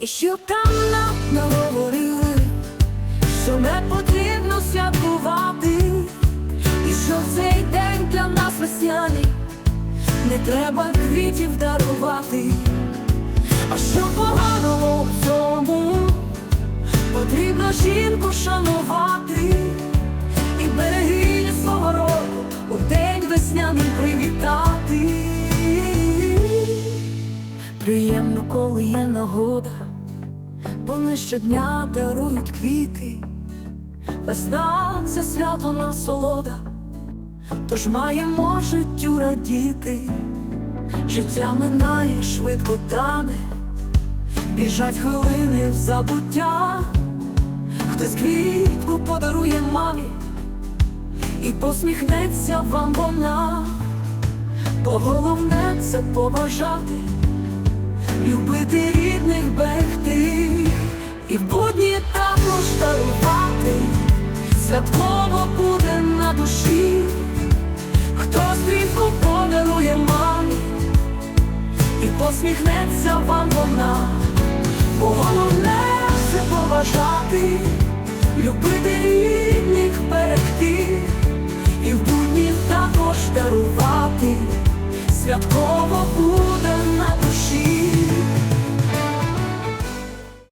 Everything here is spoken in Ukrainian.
І щоб там нам наговорили, що не потрібно святкувати, і що цей день для нас весняний, не треба квітів дарувати, а що поганого в цьому, потрібно жінку шанувати Приємно, коли є нагода, бо щодня дарують квіти. Весна це свято насолода, тож маємо життю радіти. Життя минає швидко тане, біжать хвилини в забуття, хтось квітку подарує мамі. І посміхнеться вам вона, бо головне це побажати любити рідних берегти. І в будні також дарувати, святково буде на душі, хто стрімко подарує мамі і посміхнеться вам вона, бо головне все поважати, любити рідних берегти. І в будні також дарувати, святково буде.